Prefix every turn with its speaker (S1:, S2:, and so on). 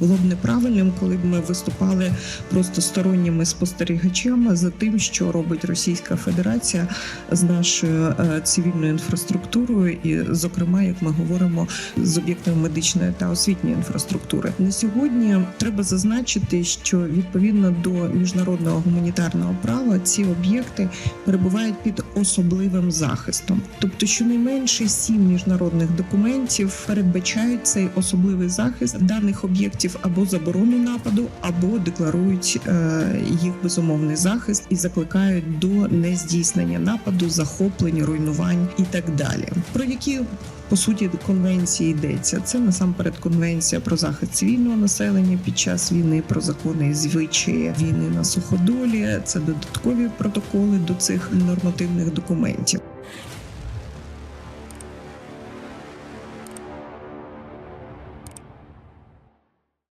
S1: Було б неправильним, коли б ми виступали просто сторонніми спостерігачами за тим, що робить Російська Федерація з нашою е, цивільною інфраструктурою, і, зокрема, як ми говоримо, з об'єктами медичної та освітньої інфраструктури. На сьогодні треба зазначити, що відповідно до міжнародного гуманітарного права ці об'єкти перебувають під особливим захистом, тобто щонайменше сім міжнародних документів передбачають цей особливий захист даних об'єктів або заборону нападу, або декларують е, їх безумовний захист і закликають до нездійснення нападу, захоплень, руйнувань і так далі. Про які по суті конвенції йдеться. Це насамперед конвенція про захист цивільного населення під час війни, про закони і звичаї війни на суходолі. Це додаткові протоколи до цих нормативних документів.